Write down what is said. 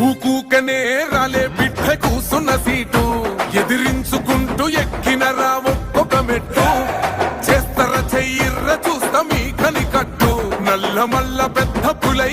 ఊకూకనే రాలే బిడ్డ కూసున్న సీటు. ఎదిరించుకుంటూ ఎక్కిన రా ఒక్కొక్క మెట్టు. చేస్తర చెయ్యిర్ర చూస్తా మీ కని కట్టు నల్ల మల్ల పెద్ద పులై